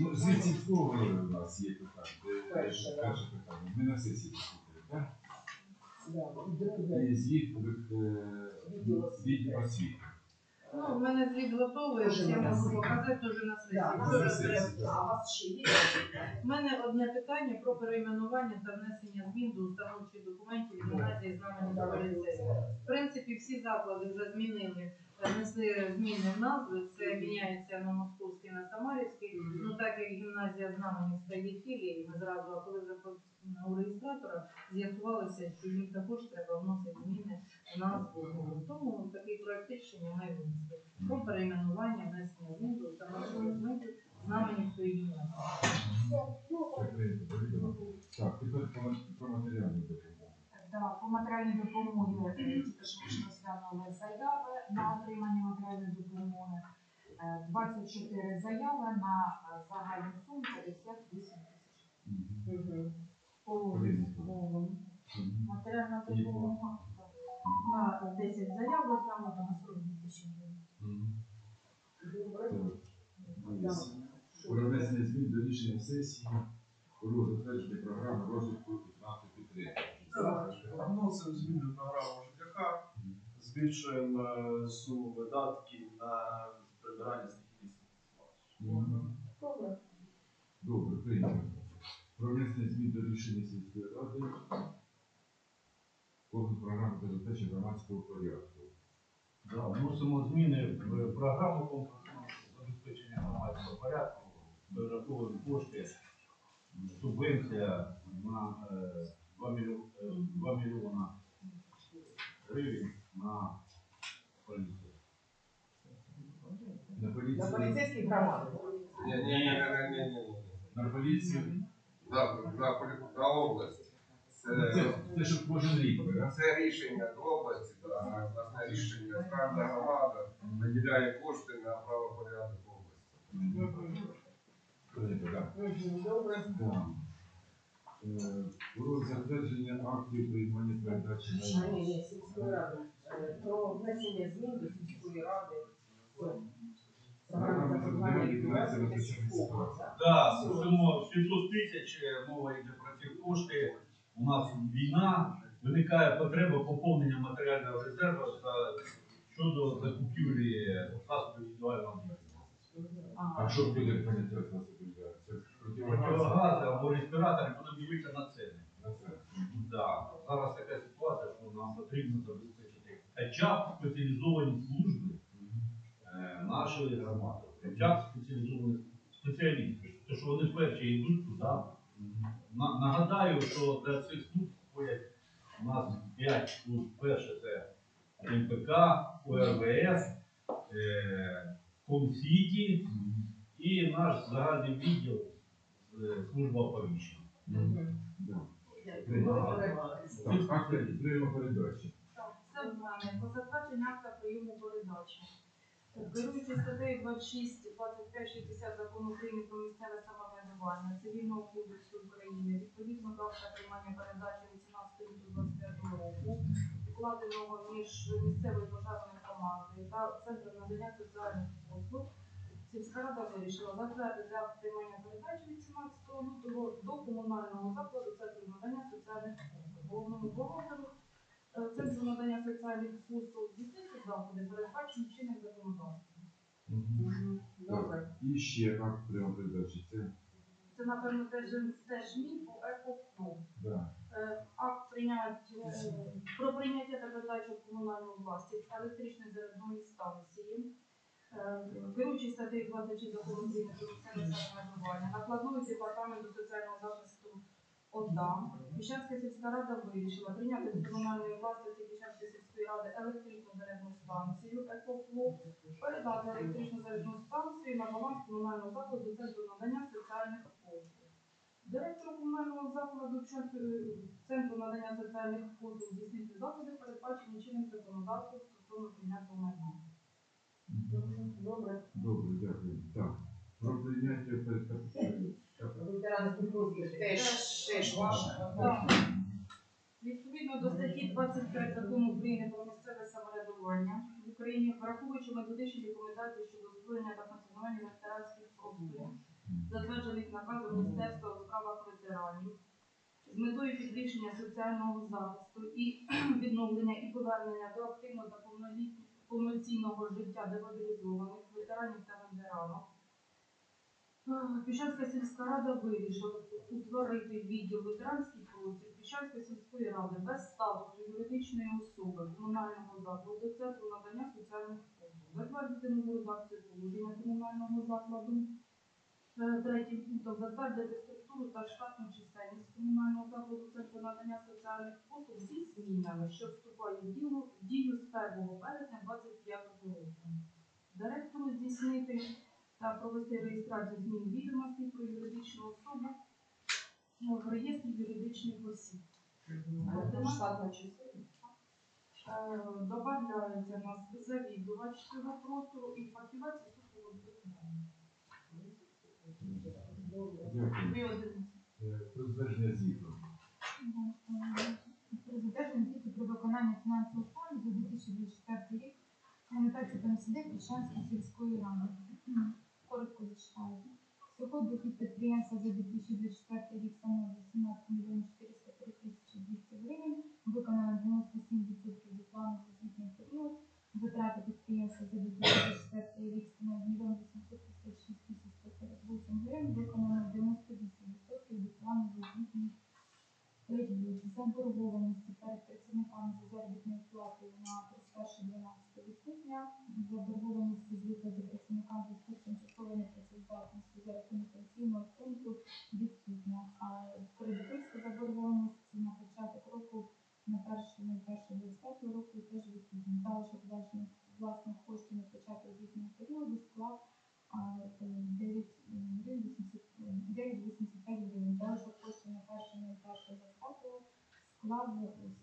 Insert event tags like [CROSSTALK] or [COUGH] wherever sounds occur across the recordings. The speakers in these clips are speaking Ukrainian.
Ну, звідси у нас є питання. Де- Перше, да. Питання. Ми на сесії послухали, так? Да. І друге. І звіт від е, Відділ освіти. Ну, в мене звіт готовий, Дуже я можу показати дуже на сесії. Да, Дуже на сесії. треба. А у вас ще є? У мене одне питання про перейменування та внесення змін до установчих документів гімназії знамені та ліцею. В принципі, всі заклади вже змінили, внесли зміни в назви. Це міняється на московський, на самарівський. Ну так як гімназія знаменівська є філії, ми зразу, а коли вже у реєстратора з'ясувалося, що їм також треба вносити зміни в назву. Тому такий проект рішення ми винесли про перейменування внесення змін до установчих документів знаменівської гімназії. Так, тепер про- про матеріальну Да, по матеріальній допомогі е, тільки що ми розглянули заяви на отримання матеріальної допомоги. Е, 24 заяви на е, загальну суму 58 тисяч. Мгм. Матеріальна допомога. На 10 заяв розглянуто на 42 тисячі гривень. Добре. Про внесення змін до рішення сесії. Про затвердження програми розвитку і фінансової підтримки. Так, вносимо зміни в програму ЖКХ, збільшуємо е, суму видатків на прибирання стихійних Мгм. Добре. Добре, прийнято. Про внесення змін до рішення сільської ради. Повну програму забезпечення громадського порядку. Да, вносимо зміни в програму комплексного забезпечення громадського порядку, додаткові кошти, субвенція на е, 2 мільйона, 2 мільйона гривень на поліцію. На На поліцію. поліцейських громадах. Ні, ні, ні, ні, ні. На поліцію. На, на, полі- на область. Це, Це, це ж кожен рік, це рішення області, да, власне рішення справна громада виділяє кошти на правопорядок області. Мгм. Добре. Про затвердження актів приймання передачі на ні, ні, сільської ради. Е, Про внесення змін до сільської ради. сільського. Так, цьому 700 тисяч е, мова йде про ці кошти. У нас війна, виникає потреба поповнення матеріального резерву за- щодо закупівлі засобів індивідуального захисту. А що буде засобів? Це противогаз? Противогази або респіратори дивитися на ціни. Да. Зараз така ситуація, що нам потрібно забезпечити хоча б спеціалізовані служби е, нашої громади, хоча б спеціалізовані спеціалісти, тому що вони перші йдуть туди. На- Нагадаю, що для цих служб входять у нас 5 служб. Перше це МПК, ОРВС, е, Комсіті і наш загальний відділ е, служба оповіщення. Так, акти прийому передачі. Так, Це в мене по затвердженню акта прийому передачі. Керуючи статтею 26, 25, 60 закону України про місцеве самоврядування Цивільного кодексу України, відповідно до акта приймання передачі 18 лютого 25 року, укладеного між місцевою пожежною командою та Центром надання соціальних послуг, сільська рада вирішила затвердити акт приймання передачі від 17 лютого до комунального закладу Центру надання соціальних послуг. Головному бухгалтеру Е, Центру надання соціальних послуг здійснити заходи, передбачені чинним законодавством. Мгм. Добре. І ще акт прийому передачі. Це Це, напевно, теж, теж мій по ЕКОФНУ. да. Е, Акт прийняття, е, про прийняття та передачу в комунальну власність електричної зарядної станції. Керуючи статтею 26 закону України про місцеве самоврядування, накладною департаменту соціального захисту ОДА, Піщанська сільська рада вирішила прийняти до комунальної власності Піщанської сільської ради електричну зарядну станцію «Екофло», передати електричну зарядну станцію на баланс комунального закладу Центру надання соціальних послуг. Директору комунального закладу Центру надання соціальних послуг здійснити заходи, передбачені чинним законодавством стосовно прийняття майна. Добре. Добре, дякую. Так. Про прийняття. Ветеранський теж, Відповідно до статті 25 закону України про місцеве самоврядування в Україні, враховуючи методичні рекомендації щодо створення та функціонування ветеранських просторів, затверджених наказом Міністерства у справах ветеранів з метою підвищення соціального захисту і [CLEARS THROAT] відновлення і повернення до активного та повноліт- повноцінного життя демобілізованих ветеранів та ветеранів. Піщанська сільська рада вирішила утворити відділ ветеранський простір Піщанської сільської ради без статусу юридичної особи комунального закладу центру надання соціальних послуг. Затвердити нову редакцію положення комунального закладу. Е, Третім пунктом затвердити структуру та штатну чисельність комунального закладу центру надання соціальних послуг зі змінами, що вступають в дію, в дію з 1 березня 2025 року. Директору здійснити та провести реєстрацію змін відомостей про юридичну особу ну, в реєстрі юридичних осіб. Штатна чисельність. Е, Добавляється нас завідувач цього простору і фахівець виконання. Дякую. Дві одиниці. Е, Про звіту. Про затвердження звіту про виконання фінансового плану за 2024 рік комунікації ПМСД Піщанської сільської ради. М, Коротко зачитаю. Всього дохід підприємства за 2024 рік становить 17 мільйонів 403 тисячі 200 гривень. Виконано 97% від плану за звітний період. Витрати підприємства за 2024 рік становить 1 856 тисяч 148 гривень. Виконано 98% від плану за звітний період. Заборгованості перед працівниками плати на платою на 31.12 відсутня. Заборгованості з виплати працівникам за списком часової непрацездатності за рахунок пенсійного фонду відсутня. А кредиторська заборгованість на початок року на 1.01.25 року теж відсутня. Залишок власних, власних коштів на початок звітного періоду склав а, е, 9 гривень 80 9,85 гривень. Залишок коштів на 1.01.25 склав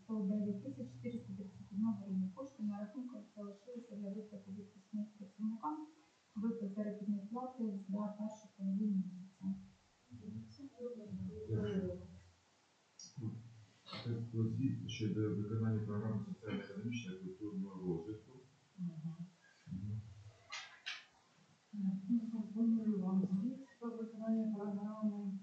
109 тисяч 431 гривень. Кошти на рахунках залишилися для виплати відпускних працівникам, виплат заробітної до першої половини Про щодо виконання програми соціально-економічного і культурного розвитку. Мгм. Пропоную вам звіт про виконання програми.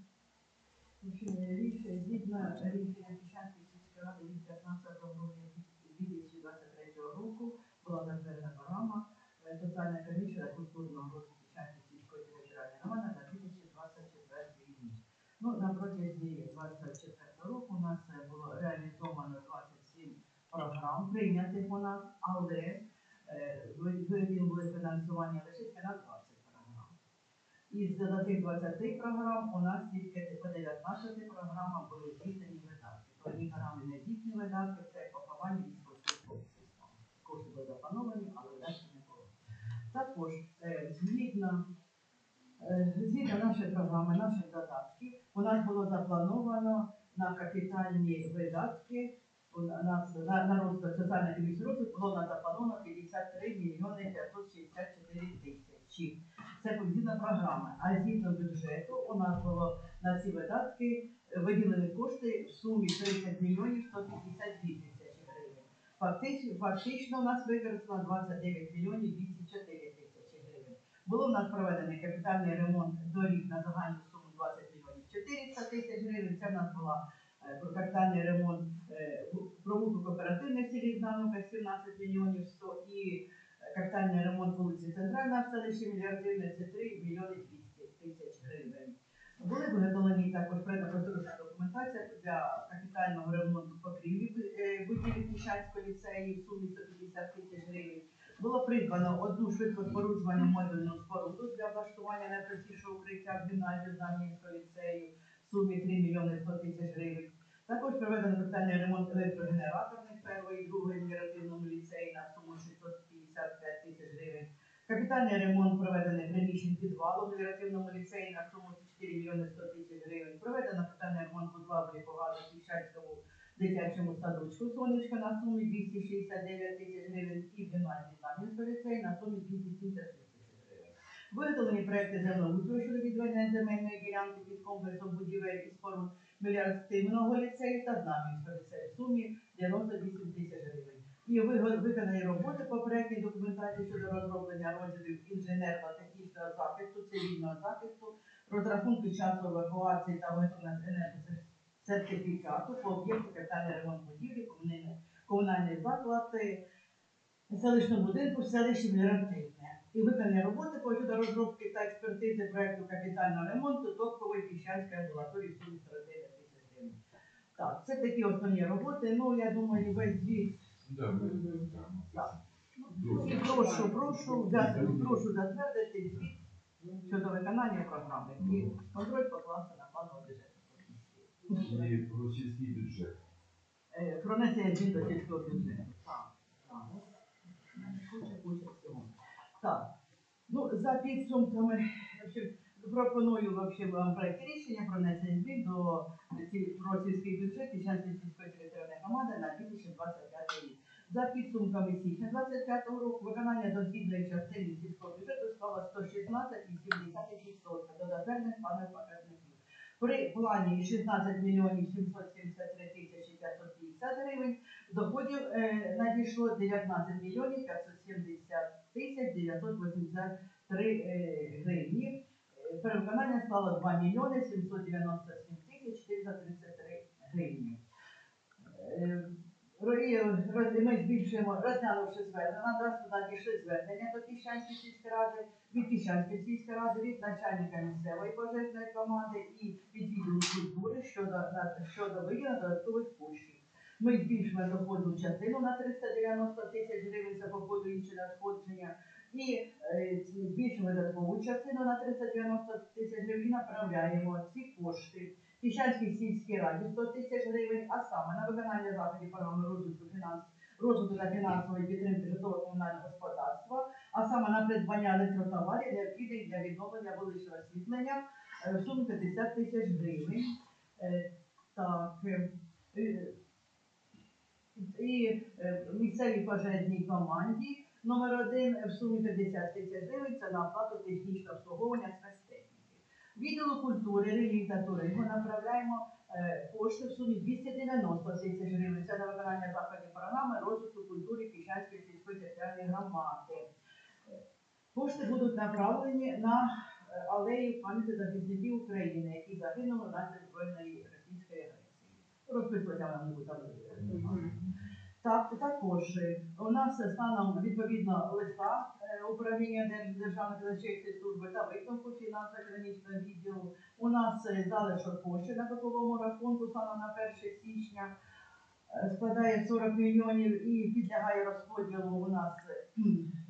Рішення згідно рішення Піщанської сільської ради від 15 грудня 2023 року була затверджена програма е, соціально-економічного та культурного розвитку Піщанської сільської територіальної громади на 2024 рік. Ну, на протязі 24 року у нас е, було реалізовано 27 програм, прийнятих у нас, але е, ви- виділили фінансування лише на 20 програм. Із за тих 20 програм у нас тільки по 19 програмах були здійснені видатки. Одні програми не здійснені видатки, це поховання військовослужбовців. Кошти були заплановані, але видатків не було. Також е, згідно, е, згідно нашої програми, наших додатків, у нас було заплановано на капітальні видатки у нас на, на розвиток соціально-економічний розвиток було на заплановано 53 мільйони 564 тисячі. Це згідно програми. А згідно бюджету у нас було на ці видатки виділені кошти в сумі 30 мільйонів 152 тисячі гривень. Фактично, фактично у нас використано 29 мільйонів 204 тисячі гривень. Було в нас проведений капітальний ремонт доріг на загальну суму 20 мільйонів 400 тисяч гривень. Це в нас була е, капітальний ремонт е, провулку кооперативних селі Знам'янка 17 мільйонів 100 і е, капітальний ремонт вулиці Центральна в селищі Мільярдивне це 3 мільйони 200 тисяч гривень. Були виготовлені також предпроектна документація для капітального ремонту покрівлі будівлі Піщанського ліцею в сумі 150 тисяч гривень. Було придбано одну швидкоспоруджувану модульну споруду для облаштування найпростішого укриття в гімназію Знам'янського ліцею в сумі 3 мільйони 100 тисяч гривень. Також проведено капітальний ремонт електрогенераторних першої і другої мігративному ліцеї на суму 655 тисяч гривень. Капітальний ремонт проведений приміщень підвалу в мігративному ліцеї на суму 4 мільйони 100 тисяч гривень. Проведено капітальний ремонт газу в Піщанському дитячому садочку сонечка на сумі 269 тисяч гривень і в гімназії Знам'янського ліцею на сумі 276 тисяч гривень. Виготовлені проекти землеустрою щодо відведення земельної ділянки під комплексом будівель і споруд Мілярстивного ліцею та Знам'янського ліцею в сумі 98 тисяч гривень. І виконані роботи по проектній документації щодо розроблення розділів інженерно-технічного захисту, цивільного захисту, розрахунку часу евакуації та виготовлення сертифікату по об'єкту капітальний ремонт будівлі, комунальний, комунальний заклад е, селищного будинку в селищі Міративне. І виконання роботи по розробки та експертизи проекту капітального ремонту Топкової піщанської амбулаторії 49 тисяч гривень. Так, це такі основні роботи. Ну, я думаю, весь звіт Да, ми так. і прошу, прошу, взяти, прошу затвердити звіт щодо виконання програми і контроль покласти на плановий бюджет. І про сільський бюджет. Е, Про внесення змін до сільського бюджету. Так, так. Куча, куча всього. Так. Ну, за підсумками, пропоную вам проект рішення про внесення змін до про сільський бюджет Тічанської сільської територіальної громади на 2025 рік. За підсумками січня 25 року виконання дохідної частини сільського бюджету склало 116,7% до затверджених панів показників. При плані 16 мільйонів 773 тисячі 550 гривень, доходів е, надійшло 19 мільйонів 570 тисяч 983 е, гривні. Е, Перевиконання склало 2 мільйони 797 тисяч 433 гривні. Ми збільшуємо, розглянувши звернення, на нас надійшли звернення до Піщанської сільської ради, від Піщанської сільської ради, від начальника місцевої пожежної команди і від відділу культури щодо, щодо виділення додаткових коштів. Ми збільшуємо доходну частину на 390 тисяч гривень за походу інші надходження і е, збільшуємо додаткову частину на 390 тисяч гривень направляємо ці кошти Піщанській сільській раді 100 тисяч гривень, а саме на виконання заходів програми розвитку фінанс розвитку та фінансової підтримки житлово-комунального господарства, а саме на придбання електротоварів, необхідних для відновлення вуличного освітлення е, в сумі 50 тисяч гривень. Е, Так, і е, місцевій пожежній команді номер один в сумі 50 тисяч гривень це на оплату технічного обслуговування спецтехніки. Відділу культури, релігії та туризму направляємо е, кошти в сумі 290 тисяч гривень. Це на виконання заходів програми розвитку культури Піщанської сільської територіальної громади. Е, Кошти будуть направлені на е, алею пам'яті захисників України, які загинули внаслідок збройної російської агресії. Розписувати я вам не буду. але, е, Так, також е, у нас станом відповідно листа е, управління Державної казначейської служби та висновку фінансово-економічного відділу. У нас е, залишок коштів на боковому рахунку станом на 1 січня е, складає 40 мільйонів і підлягає розподілу у нас е,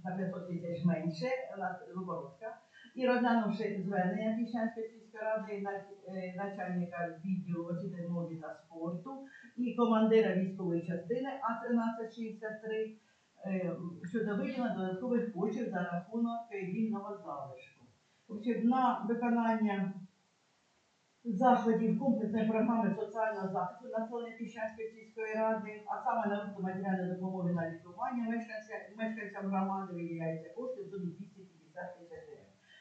на 500 тисяч менше, у нас виборотка. І розглянувши звернення Піщанської сільської ради на- начальника відділу освіти молоді та спорту і командира військової частини А1363 е, щодо виділення додаткових коштів за рахунок вільного залишку. На виконання заходів комплексної програми соціального захисту населення Піщанської сільської ради, а саме на виплату матеріальної допомоги на лікування мешканцям громади виділяються кошти в сумі 250 тисяч.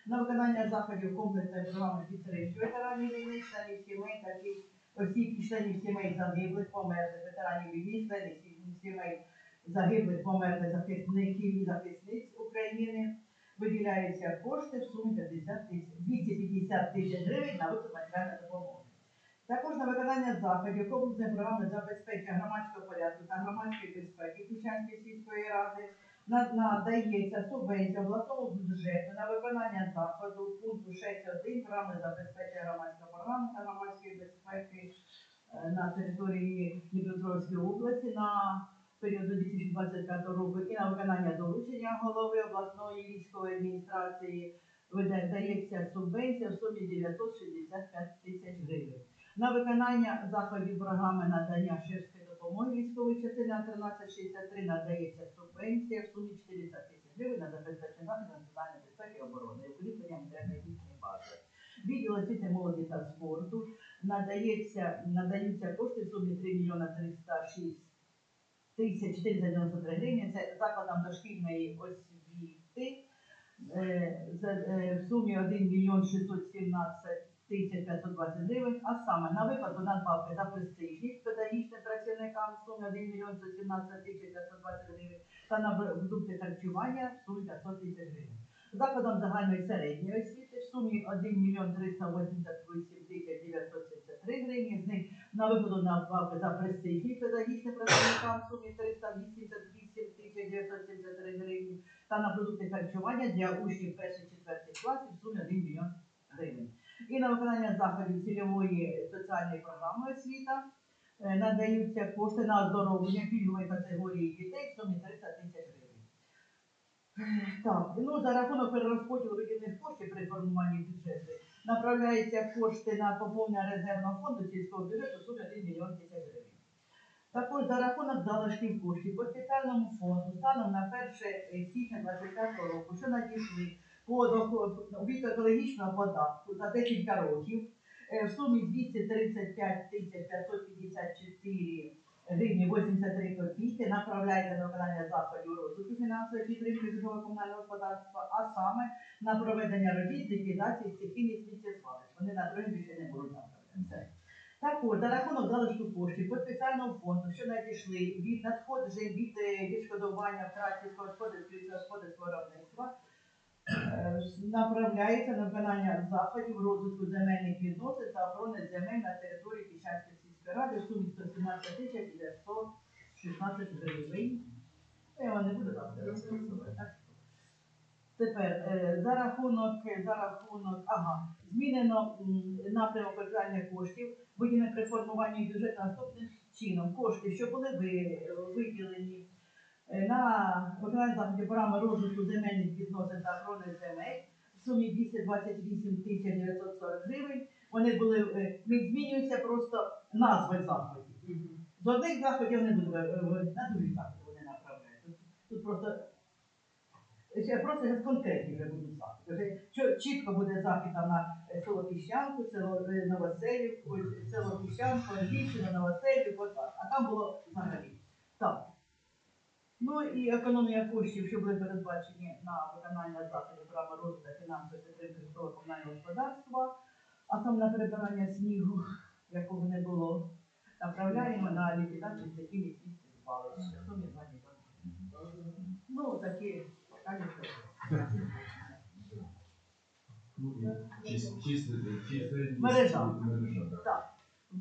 На виконання заходів комплексної програми підтримки ветеранів війни, членів сімей, таких осіб і членів сімей загиблих, померлих, ветеранів війни, членів сімей загиблих, померлих захисників і захисниць України виділяються кошти в сумі 50 тисяч 250 тисяч гривень на виплату матеріальної допомоги. Також на виконання заходів комплексної програми забезпечення громадського порядку та громадської безпеки Пущанської сільської ради надається субвенція обласному бюджету на виконання заходу пункту 6.1 програми забезпечення громадської програми та громадської безпеки е, на території Дніпропетровської області на період до 2025 року і на виконання доручення голови обласної військової адміністрації вида- дається субвенція в сумі 965 тисяч гривень. На виконання заходів програми надання ширської допомоги військової частини 1363 надається субвенція в сумі 400 тисяч гривень на забезпечення національної безпеки і оборони, і укріплення матеріально-технічної бази. Відділ освіти молоді та спорту надається, надаються кошти в сумі 3 мільйона 306 тисяч 493 гривні. Це закладам дошкільної освіти е, за- е, в сумі 1 мільйон 617 тисяч 520 гривень, а саме на виплату надбавки за престижність педагогічним працівникам в сумі 1 мільйон 117 тисяч 520 гривень та на продукти харчування в сумі 500 тисяч гривень. Закладам загальної середньої освіти в сумі 1 мільйон 388 тисяч 973 гривні. З них на на надбавки за престижні педагогічним працівникам сумі 388 тисяч 973 гривні та на продукти харчування для учнів перших четвертих класів в сумі 1 мільйон гривень. І на виконання заходів цільової соціальної програми освіта е, надаються кошти на оздоровлення пільгової категорії дітей в сумі 300 тисяч гривень. Так, ну за рахунок перерозподілу виділених коштів при формуванні бюджету направляються кошти на поповнення резервного фонду сільського бюджету сумі 1 мільйон тисяч гривень. Також за рахунок залишків коштів по спеціальному фонду станом на 1 січня 2025 року, що надійшли по від екологічного податку за декілька років е, в сумі 235 тисяч 554 гривні 83 копійки направляється на виконання заходів розвитку фінансової підтримки житлово-комунального господарства, а саме на проведення робіт з ліквідації стихійних сміттєзвалищ. Вони на друге більше не будуть направлятися. Також за рахунок залишку коштів по спеціальному фонду, що надійшли від надходжень від е, відшкодування втрат сільськогосподарського виробництва, направляється на виконання заходів розвитку земельних відносин та охорони земель на території Піщанської сільської ради в сумі 117 тисяч 916 гривень. Я вам не буду так. Тепер е, за рахунок, за рахунок, ага, змінено напрямок виконання коштів, виділено при формуванні бюджету наступним чином. Кошти, що були виділені е, на виконання заходів програми розвитку земельних відносин та охорони земель в сумі 228 тисяч 940 гривень. Вони були е, змінюються просто назви заходів. З одних заходів не буде е, на другий захід вони направляють. Тут, просто просто конкретні вже будуть заходи. Чітко буде захід на е, село Піщанку, село е, Новоселів, село Піщанку, Львівщина, Новоселів. А там було взагалі. Так. Ну і економія коштів, що були передбачені на виконання заходів програми розвитку фінансової підтримки житлового комунального господарства, а саме на прибирання снігу, якого не було, направляємо на ліквідацію стихійних місць звалища. В сумі 2. Ну, такі чис- Мережа. мережа, так.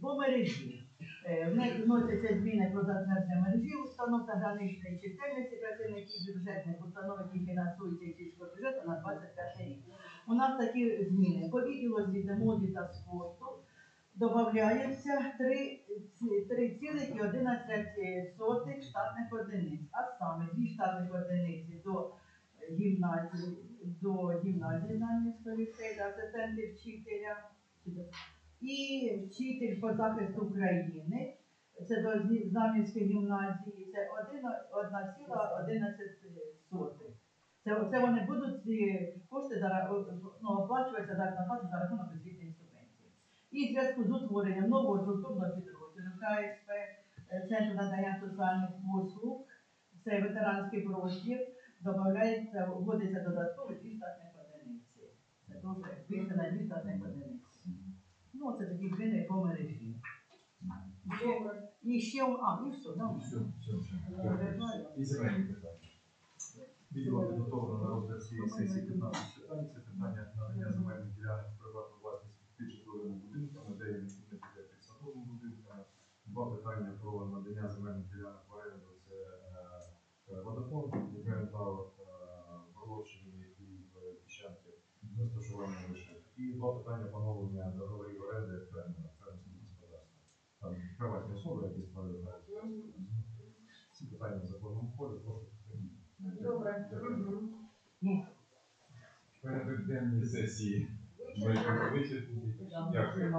По мережі. Е, В них вносяться зміни про затвердження мережі установ та граничної чисельності працівників бюджетних установ, які фінансуються сільського бюджету на 25 рік. У нас такі зміни. По відділу освіти, моді та спорту додаються 3,11 штатних одиниць, а саме дві штатних одиниці до гімназії, до гімназії ліцею, до асистенти вчителя, і вчитель по захисту України, це до Знам'янської гімназії, це 1,11. Це, це вони будуть ці кошти за, ра- ну, оплачуватися за плату за рахунок освітньої субвенції. І в зв'язку з утворенням нового структурного підрозділу КСП, е, Центру надання соціальних послуг, це ветеранський простір, додається, вводиться додатково дві штатних одиниці. Це дуже більше на дві штатних одиниці. Ну, це такі зміни по мережі. Добре. І ще, а, і все, да? Все, все, все. І земельні питання. Відділом підготовлено на розгляд цієї сесії 15 питань. Це питання надання земельних ділянок в приватну власність під житловими будинками, де є необхідне для під садовими будинками. Два питання про надання земельних ділянок в оренду. Це е, водофонд, окремі право е, в Орловщині і в Піщанці розташування лише. І два питання поновлення договорів оренди фермера, фермерського господарства. Там приватні особи, які створюють господарство. Ці питання в законному полі, прошу підтримати. Добре. Мгм. Порядок сесії. Дякую.